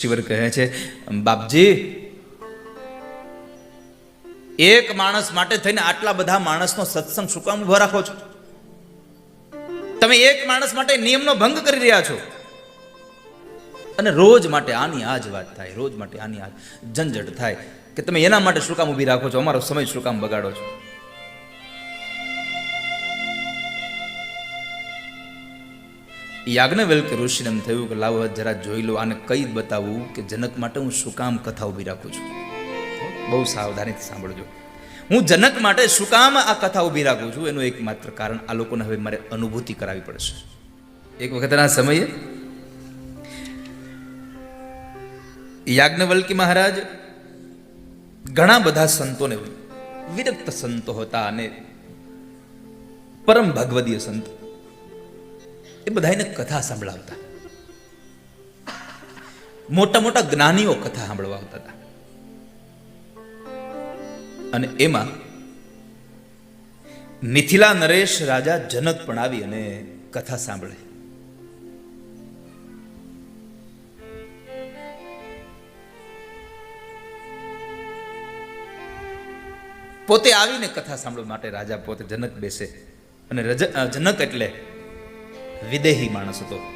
શિવર કહે છે, બાપજી, એક માણસ માટે થઈને આટલા બધા માણસનો સત્સંગ શું કામ ઊભો રાખો છો? તમે એક માણસ માટે નિયમનો ભંગ કરી રહ્યા છો. અને રોજ માટે આની આ જ વાત થાય, રોજ માટે આની આ ઝંઝટ થાય કે તમે એના માટે શું કામ ઊભી રાખો છો? અમારો સમય શું કામ બગાડો છો? યાજ્ઞવલ્ક ઋષિને એમ થયું કે લાવો જરા જોઈ લો આને કઈ બતાવવું કે જનક માટે હું શું કામ કથા ઊભી રાખું છું. બહુ સાવધાનીથી સાંભળજો. હું જનક માટે શું કામ આ કથા ઊભી રાખું છું? એનું એકમાત્ર કારણ આ લોકોને હવે મારે અનુભૂતિ કરાવવી પડશે. એક વખતના સમયે યાજ્ઞવલ્કી મહારાજ ઘણા બધા સંતોને, વિરક્ત સંતો હતા અને પરમ ભગવદીય સંત એ બધાને કથા સંભળાવતા મોટા મોટા જ્ઞાનીઓ કથા સાંભળવા આવતા હતા અને એમાં મિથિલા નરેશ રાજા જનક પણ આવી અને કથા સાંભળે પોતે આવીને કથા સાંભળવા માટે રાજા પોતે જનક બેસે અને જનક એટલે વિદેહી માણસ હતો.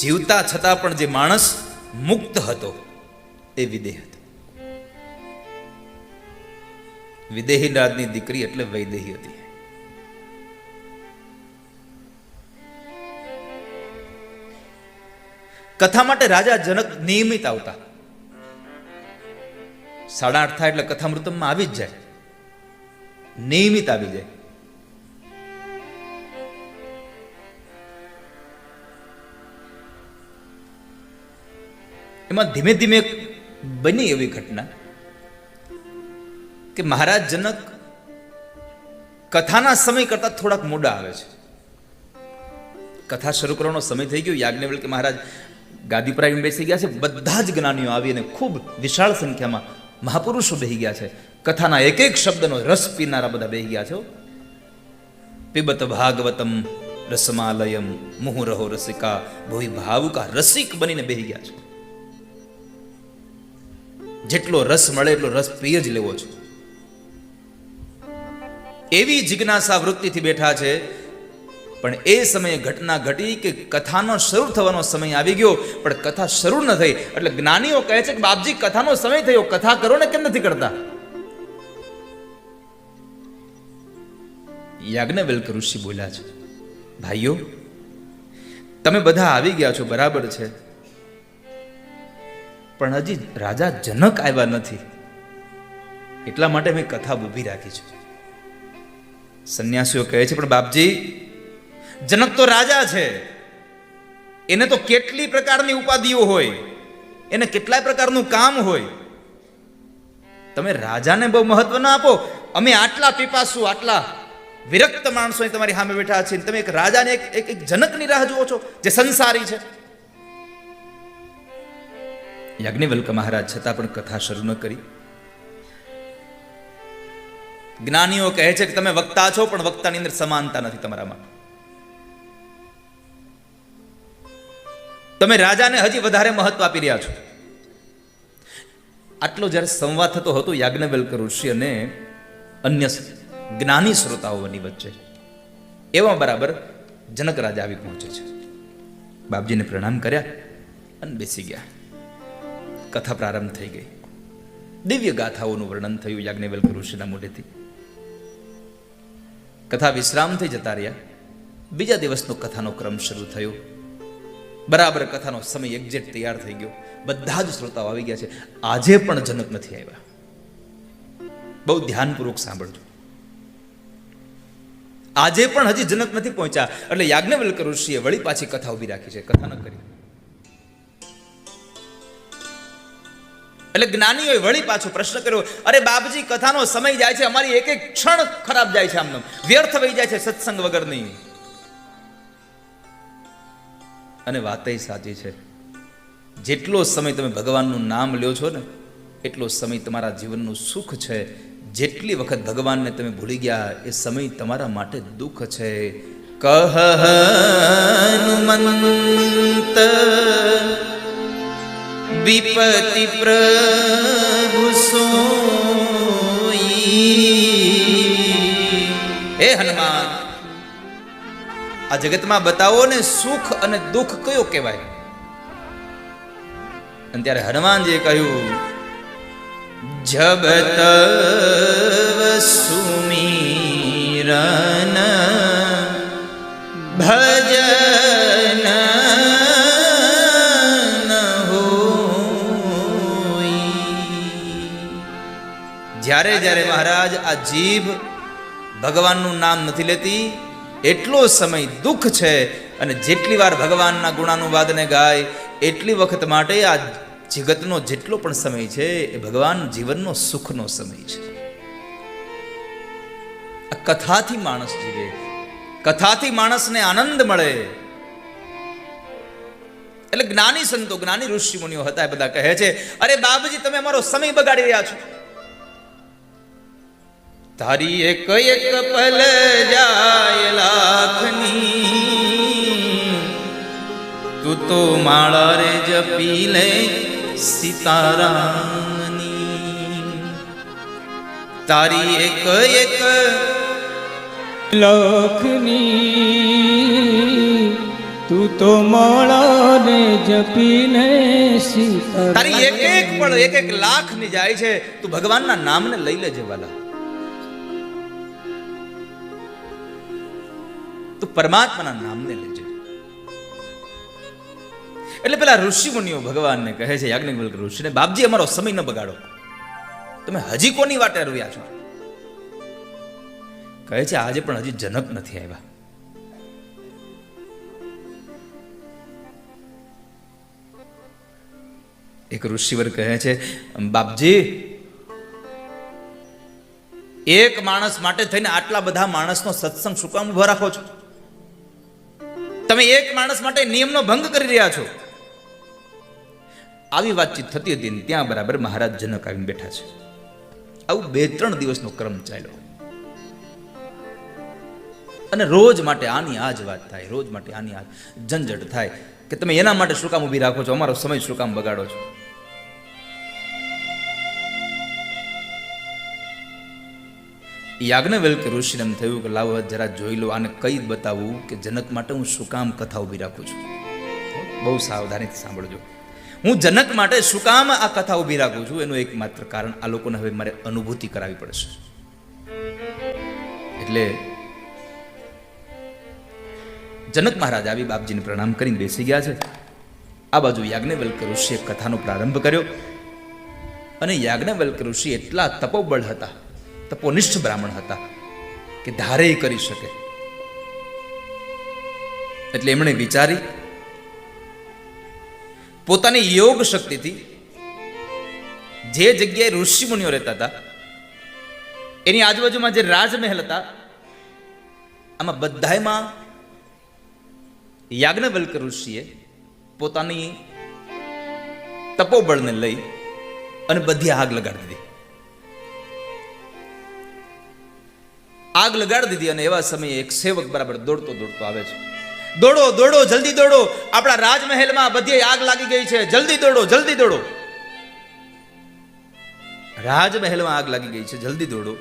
જીવતા છતાં પણ જે માણસ મુક્ત હતો, એ વિદેહ હતો. વિદેહી રાજની દીકરી એટલે વૈદેહી હતી. કથા માટે રાજા જનક નિયમિત આવતા. સાડા આઠ થાય એટલે કથામૃતમમાં આવી જ જાય. નિયમિત આવી જાય. એમાં ધીમે ધીમે બની એવી ઘટના કે મહારાજ જનક કથાના સમય કરતા થોડાક મોડા આવે છે. કથા શરૂ કરવાનો સમય થઈ ગયો. યાજ્ઞવલ્કે મહારાજ ગાદી પર આવીને બેસી ગયા છે. બધા જ જ્ઞાનીઓ આવી અને ખૂબ વિશાળ સંખ્યામાં મહાપુરુષો બેહી ગયા છે. કથાના એક એક શબ્દનો રસ પીનારા બધા બેહી ગયા છે પીબત ભાગવતમ રસમાલયમ મુહુરહો રસિકા ભોઈ ભાવુકા રસિક બનીને બેહી ગયા છે. જેટલો રસ મળે એટલો રસ પ્રિય જ લેવો છે. એવી જિજ્ઞાસા વૃત્તિથી બેઠા છે, પણ એ સમયે ઘટના ઘટી કે કથાનો શરૂ થવાનો સમય આવી ગયો, પણ કથા શરૂ ન થઈ. એટલે જ્ઞાનીઓ કહે છે કે બાપજી, કથાનો સમય થયો, કથા કરો ને કેમ નથી કરતા? યાજ્ઞવેલ્ક ઋષિ બોલ્યા છે, ભાઈઓ, તમે બધા આવી ગયા છો, બરાબર છે. પણ હજી રાજા જનક આવ્યા નથી. એટલા માટે મેં કથા ઊભી રાખી છે. સંન્યાસીઓ કહે છે, પણ બાપજી, જનક તો રાજા છે. એને તો કેટલી પ્રકારની ઉપાધિઓ હોય, એને કેટલાય પ્રકારનું કામ હોય. તમે રાજાને બહુ મહત્વ ના આપો. અમે આટલા પીપાસુ, આટલા વિરક્ત માણસો તમારી સામે બેઠા છે તમે એક રાજાને એક એક જનકની રાહ જુઓ છો, જે સંસારી છે. યાજ્ઞવલ્ક મહારાજ છતાં પણ કથા શરૂ ન કરી. જ્ઞાનીઓ કહે છે કે તમે વક્તા છો, પણ વક્તાની અંદર સમાનતા નથી તમારામાં. તમે રાજાને હજી વધારે મહત્વ આપી રહ્યા છો. આટલો જ્યારે સંવાદ થતો હતો, યાજ્ઞવલ્ક ઋષિ અને અન્ય જ્ઞાની શ્રોતાઓની વચ્ચે. એવા બરાબર જનક રાજા આવી પહોંચે છે. બાપજીને પ્રણામ કર્યા અને બેસી ગયા. કથા પ્રારંભ થઈ ગઈ. દિવ્ય ગાથાઓનું વર્ણન થયું યાજ્ઞવલ્ક ઋષિના મોઢેથી. કથા વિશ્રામ થઈ જતા રહ્યા. બીજા દિવસનો કથાનો ક્રમ શરૂ થયો. બરાબર કથાનો સમય એક્ઝેક્ટ તૈયાર થઈ ગયો. બધા જ શ્રોતાઓ આવી ગયા છે. આજે પણ જનક નથી આવ્યા. બહુ ધ્યાનપૂર્વક સાંભળજો. આજે પણ હજી જનક નથી પહોંચ્યા. એટલે યાજ્ઞવલ્ક ઋષિએ વળી પાછી કથા ઊભી રાખી છે. કથા ન કરી. એટલે જ્ઞાનીઓએ વળી પાછો પ્રશ્ન કર્યો, અરે બાપજી, કથાનો સમય જાય છે, અમારી એક એક ક્ષણ ખરાબ જાય છે આમનો. વ્યર્થ વહી જાય છે સત્સંગ વગરની. અને વાતય સાચી છે, જેટલો સમય તમે ભગવાનનું નામ લ્યો છો ને, એટલો સમય તમારા જીવનનું સુખ છે. જેટલી વખત ભગવાનને તમે ભૂલી ગયા, એ સમય તમારા માટે દુઃખ છે. કહ હનુમંત વિપતિ હે હનુમાન આ જગતમાં બતાવો ને સુખ અને દુઃખ કયો કહેવાય? અને ત્યારે હનુમાનજીએ કહ્યું જબ તવ સુમીરન ભજન જ્યારે જ્યારે મહારાજ આ જીભ ભગવાનનું નામ નથી લેતી, એટલો સમય દુઃખ છે અને જેટલી વાર ભગવાનના ગુણાનુવાદને ગાય, એટલી વખત માટે આ જગતનો જેટલો પણ સમય છે, એ ભગવાન જીવનનો સુખનો સમય છે. કથાથી માણસ જીવે, કથાથી માણસને આનંદ મળે. એટલે જ્ઞાની સંતો, જ્ઞાની ઋષિ મુનિઓ હતા એ બધા કહે છે, અરે બાબજી તમે અમારો સમય બગાડી રહ્યા છો. તારી એક એક પલ જાય લાખની. તું તો માળા રે જપી લે સીતારામની. તારી એક એક લખની. તું તો માળા રે જપી જપીને સીતારામ તારી એક એક પળ, એક એક લાખની જાય છે. તું ભગવાનના નામને લઈ લેજે વાલા. તું પરમાત્માના નામને લેજે. એટલે પેલા ઋષિ મુનિઓ ભગવાનને કહે છે યાજ્ઞ ઋષિને બાપજી, અમારો સમય ન બગાડો. તમે હજી કોની વાટે રહ્યા છો? કહે છે, આજે પણ હજી જનક નથી આવ્યા. એક ઋષિવર કહે છે, બાપજી, એક માણસ માટે થઈને આટલા બધા માણસનો સત્સંગ શું કામ ઊભો રાખો છો? તમે એક માણસ માટે નિયમનો ભંગ કરી રહ્યા છો. આવી વાતચીત થતી હતી ને ત્યાં બરાબર મહારાજ જનક આવીને બેઠા છે. આવું બે ત્રણ દિવસનો ક્રમ ચાલ્યો. અને રોજ માટે આની આ જ વાત થાય, રોજ માટે આની આ ઝંઝટ થાય કે તમે એના માટે શું કામ ઊભી રાખો છો? અમારો સમય શું કામ બગાડો છો? યાજ્ઞવલ્ક ઋષિને એમ થયું કે લાવો જરા જોઈ લો આને કઈ બતાવું કે જનક માટે હું શું કામ કથા ઊભી રાખું છું. બહુ સાવધાનીથી સાંભળજો. હું જનક માટે શું કામ આ કથા ઊભી રાખું છું? એનું એકમાત્ર કારણ આ લોકોને હવે મારે અનુભૂતિ કરાવી પડશે. એટલે જનક મહારાજ આવી બાપજીને પ્રણામ કરીને બેસી ગયા છે. આ બાજુ યાજ્ઞવલ્ક ઋષિએ કથાનો પ્રારંભ કર્યો અને યાજ્ઞવલ્ક ઋષિ એટલા તપોબળ હતા તપોનિષ્ઠ બ્રાહ્મણ હતા કે ધારે કરી શકે. એટલે એમણે વિચારી, પોતાની યોગ શક્તિથી જે જગ્યાએ ઋષિમુનિઓ રહેતા હતા, એની આજુબાજુમાં જે રાજમહેલ હતા, આમાં બધાયમાં યાજ્ઞવલ્ક ઋષિએ પોતાની તપોબળને લઈ અને બધી આગ લગાડી દીધી. આગ લગાડી દીધી અને એવા સમયે એક સેવક બરાબર દોડતો દોડતો આવે છે. દોડો દોડો, જલ્દી દોડો. આપણા રાજમહેલમાં બધી આગ લાગી ગઈ છે. જલ્દી દોડો જલ્દી દોડો. રાજમહેલમાં આગ લાગી ગઈ છે. જલ્દી દોડો.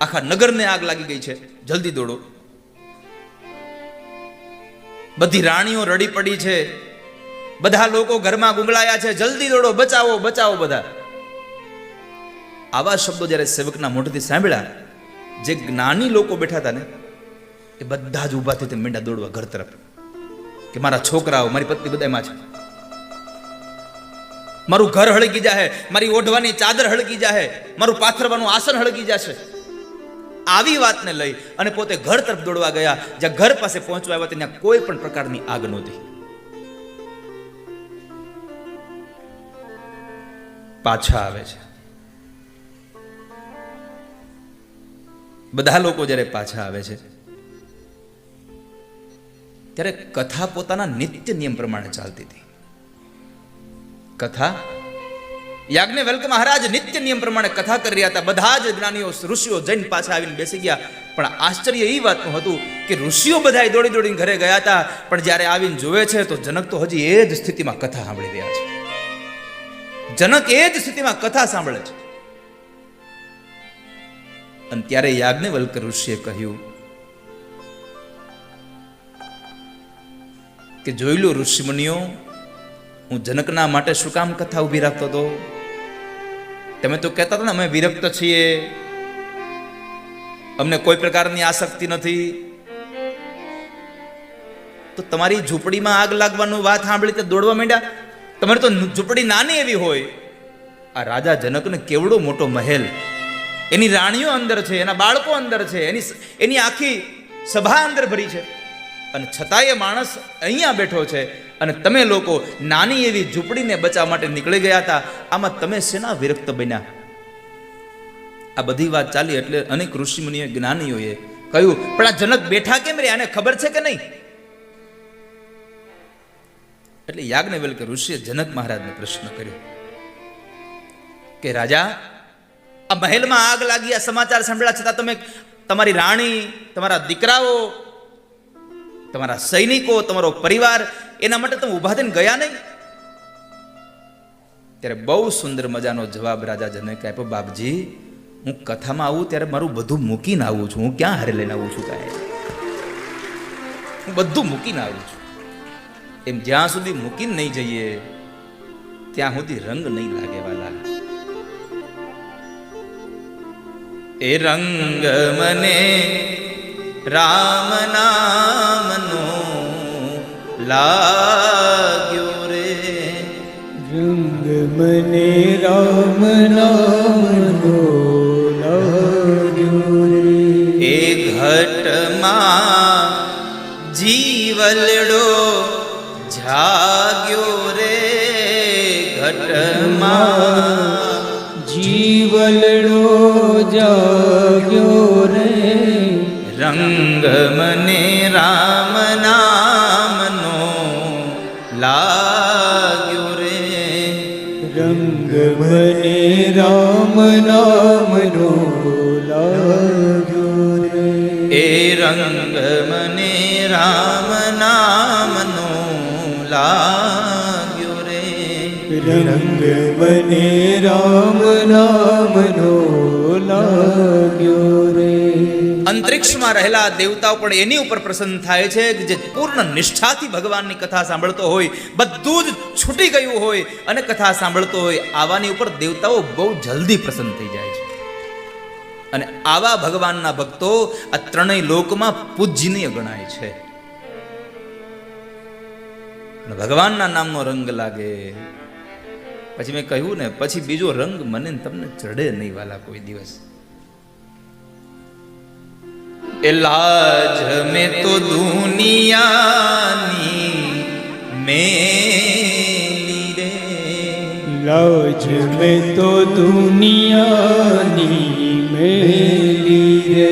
આખા નગરને આગ લાગી ગઈ છે. જલ્દી દોડો. બધી રાણીઓ રડી પડી છે. બધા લોકો ઘરમાં ગુંગળાયા છે. જલ્દી દોડો, બચાવો બચાવો બધા. આવા શબ્દો જ્યારે સેવકના મોઢેથી સાંભળ્યા જે જ્ઞાની લોકો બેઠા હતા ને, એ બધા જ ઊભા થઈ મીંડા દોડવા ઘર તરફ. કે મારા છોકરાઓ, મારી પત્ની બધામાં છે. મારું ઘર હળગી જાહે, મારી ઓઢવાની ચાદર હળગી જાહે, મારું પાથરવાનું આસન હળગી જશે. આવી વાતને લઈ અને પોતે ઘર તરફ દોડવા ગયા. જ્યાં ઘર પાસે પહોંચવા આવ્યા ત્યાં કોઈ પણ પ્રકારની આગ નહોતી પાછા આવે છે. બધા લોકો જ્યારે પાછા આવે છે, ત્યારે કથા પોતાના નિત્ય નિયમ પ્રમાણે ચાલતી હતી. કથા યાજ્ઞવલ્ક મહારાજ નિત્ય નિયમ પ્રમાણે કથા કરી રહ્યા હતા. બધા જ જ્ઞાનીઓ, ઋષિઓ જૈન પાછા આવીને બેસી ગયા. પણ આશ્ચર્ય એ વાતનું હતું કે ઋષિઓ બધા દોડી દોડીને ઘરે ગયા હતા. પણ જ્યારે આવીને જોવે છે, તો જનક તો હજી એ જ સ્થિતિમાં કથા સાંભળી રહ્યા છે. જનક એ જ સ્થિતિમાં કથા સાંભળે છે. અને ત્યારે યાજ્ઞવલ્ક ઋષિએ કહ્યું કે જોઈ લો ઋષિમુનિઓ, હું જનકના માટે શું કામ કથા ઊભી રાખતો હતો? તમે તો કહેતા હતા ને, અમે વિરક્ત છીએ. અમને કોઈ પ્રકારની આસક્તિ નથી. તો તમારી ઝૂંપડીમાં આગ લાગવાનું વાત સાંભળી તે દોડવા માંડ્યા? તમારી તો ઝૂંપડી નાની એવી હોય. આ રાજા જનકને કેવડો મોટો મહેલ એની રાણીઓ અંદર છે, એના બાળકો અંદર છે, એની એની આખી સભા અંદર ભરી છે. અને છતાંય માણસ અહીંયા બેઠો છે અને તમે લોકો નાની એવી ઝૂંપડીને બચાવવા માટે નીકળી ગયા હતા, આમાં તમે શેના વિરક્ત બન્યા? આ બધી વાત ચાલી એટલે અનેક ઋષિમુનિએ જ્ઞાનીઓએ કહ્યું, પણ આ જનક બેઠા કેમ રે આને ખબર છે કે નહીં? એટલે યાજ્ઞવલ્કે ઋષિએ જનક મહારાજને પ્રશ્ન કર્યો કે, રાજા આ મહેલમાં આગ લાગી, આ સમાચાર સાંભળ્યા છતાં તમે તમારી રાણી, તમારા દીકરાઓ, તમારા સૈનિકો, તમારો પરિવાર, એના માટે તમે ઊભા થઈને ગયા નહીં? ત્યારે બહુ સુંદર મજાનો જવાબ રાજા જનકે આપ્યો, બાપજી, હું કથામાં આવું ત્યારે મારું બધું મૂકીને આવું છું. હું ક્યાં હારે લઈને આવું છું કાંઈ? હું બધું મૂકીને આવું છું. એમ જ્યાં સુધી મૂકીને નહીં જઈએ, ત્યાં સુધી રંગ નહીં લાગે વાલા એ રંગ મને રામ નામનો લાગ્યો રે રંગ મને રામ નામનો લાગ્યો રે એ ઘટમાં જીવલડો જાગ્યો રે ઘટમાં જીવલડો રંગ મને રામ નામનો લાગ્યો રે રંગ મને રામ નામનો લાગ્યો રે એ રંગ મને રામ નામનો લાગ્યો રે રંગ મને રામ નામનો લાગ્યો અંતરિક્ષમાં રહેલા દેવતાઓ પણ એની ઉપર પ્રસન્ન થાય છે કે જે પૂર્ણ નિષ્ઠાથી ભગવાનની કથા સાંભળતો હોય, બધું જ છૂટી ગયું હોય અને કથા સાંભળતો હોય, આવાની ઉપર દેવતાઓ બહુ જલ્દી પ્રસન્ન થઈ જાય છે. અને આવા ભગવાનના ભક્તો આ ત્રણેય લોકમાં પૂજનીય ગણાય છે. ભગવાનના નામનો રંગ લાગે. પછી મેં કહ્યું ને, પછી બીજો રંગ મને તમને ચડે નહીં વાલા કોઈ દિવસ. લાજ મેં તો દુનિયાની મેલી રે લાજ મેં તો દુનિયાની મેલી રે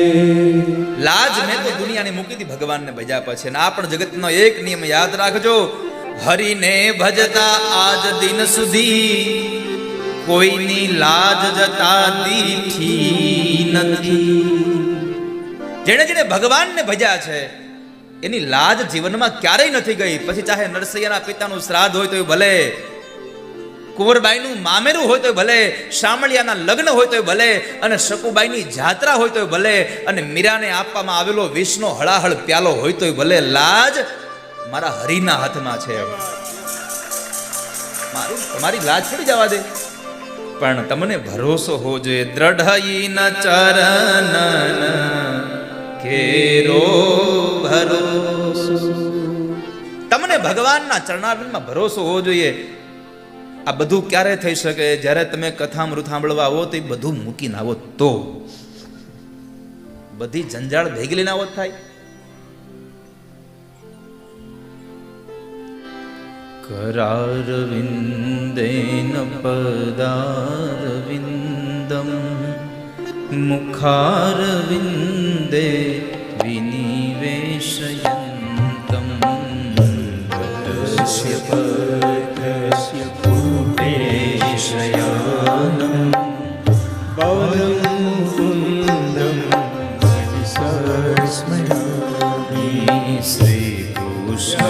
લાજ મેં તો દુનિયાની મૂકી હતી ભગવાનને ભજ્યા પછી અને આ પણ જગતનો એક નિયમ યાદ રાખજો હરિને ભજતા આજ દિન સુધી કોઈની લાજ જતા દીઠી નથી. જેણે જેણે ભગવાનને ભજ્યા છે, એની લાજ જીવનમાં ક્યારેય નથી ગઈ. પછી ચાહે નરસૈયાના પિતાનું શ્રાદ્ધ હોય તો ભલે, કુંવરબાઈનું મામેરું હોય તો ભલે, શામળિયાના લગ્ન હોય તો ભલે, અને શકુબાઈની જાત્રા હોય તો ભલે, અને મીરાને આપવામાં આવેલો વિષનો હળાહળ પ્યાલો હોય તો ભલે, લાજ મારા હરિના હાથમાં છે. મારું, તમારી લાજ છોડી જવા દે. પણ તમને ભરોસો હોવો જોઈએ. દ્રઢ ચરણ. કેરો ભરોસો. તમને ભગવાનના ચરણારવિંદમાં ભરોસો હોવો જોઈએ. આ બધું ક્યારે થઈ શકે? જ્યારે તમે કથામૃત સાંભળવા આવો તો એ બધું મૂકીને આવો તો. બધી જંજાળ ભેગી લઈને આવો થાય. કરારવિંદેન પદારવિંદ मुखारविन्दे विनिवेशयन्तं वटस्य पटस्य पुटेशयानं बालं कुन्दं स्मरामि श्रीकृष्ण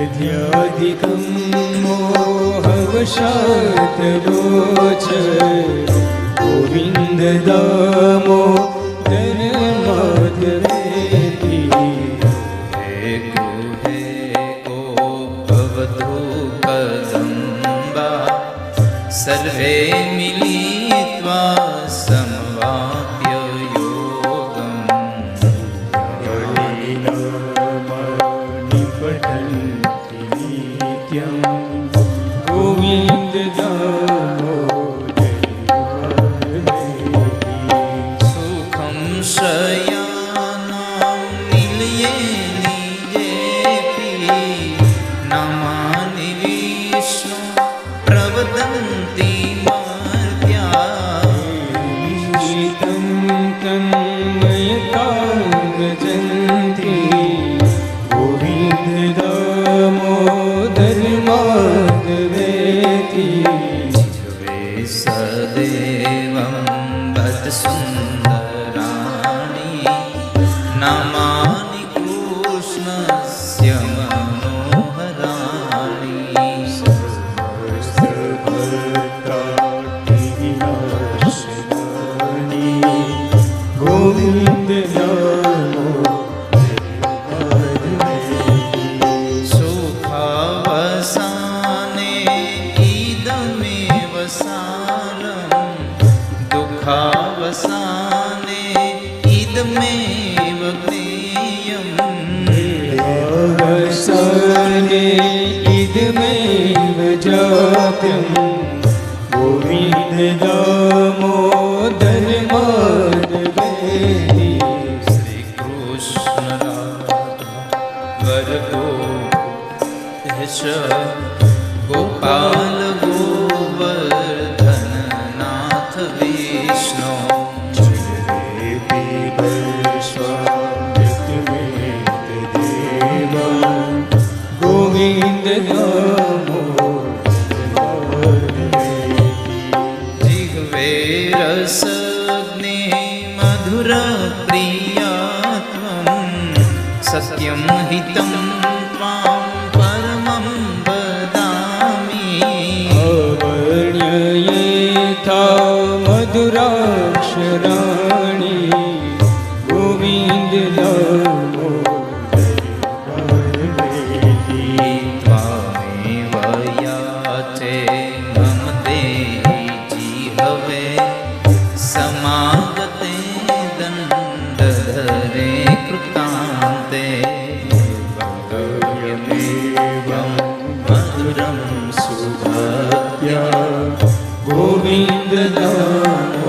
अद्याधिकं मोहवशातरोच गोविन्द दामो धर्मादरेति हे को हे को भवतु कदम्बा सर्वे સત્યમ ગોવિંદ દામોદર મદવેદી શ્રી કૃષ્ણ વર ગો ગોપાલ मधुरप्रिया त्वं सत्यं हितम्। بدون